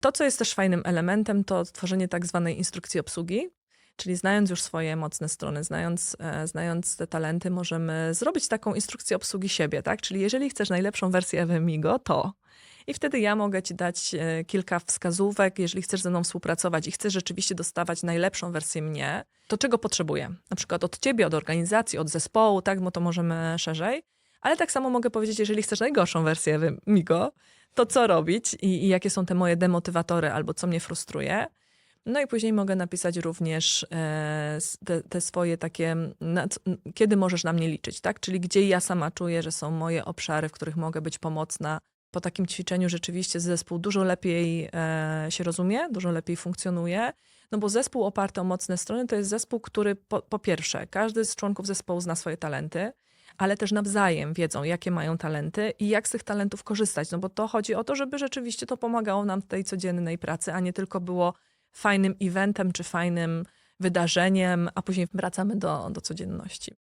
To, co jest też fajnym elementem, to tworzenie tak zwanej instrukcji obsługi. Czyli znając już swoje mocne strony, znając, e, znając te talenty, możemy zrobić taką instrukcję obsługi siebie, tak? Czyli jeżeli chcesz najlepszą wersję Ewy Migo, to... I wtedy ja mogę ci dać e, kilka wskazówek, jeżeli chcesz ze mną współpracować i chcesz rzeczywiście dostawać najlepszą wersję mnie, to czego potrzebuję? Na przykład od ciebie, od organizacji, od zespołu, tak? Bo to możemy szerzej. Ale tak samo mogę powiedzieć, jeżeli chcesz najgorszą wersję Migo, to co robić i, i jakie są te moje demotywatory albo co mnie frustruje. No i później mogę napisać również e, te, te swoje takie, kiedy możesz na mnie liczyć, tak? Czyli gdzie ja sama czuję, że są moje obszary, w których mogę być pomocna. Po takim ćwiczeniu rzeczywiście zespół dużo lepiej e, się rozumie, dużo lepiej funkcjonuje. No bo zespół oparty o mocne strony to jest zespół, który po, po pierwsze, każdy z członków zespołu zna swoje talenty, ale też nawzajem wiedzą, jakie mają talenty i jak z tych talentów korzystać. No bo to chodzi o to, żeby rzeczywiście to pomagało nam w tej codziennej pracy, a nie tylko było fajnym eventem czy fajnym wydarzeniem, a później wracamy do, do codzienności.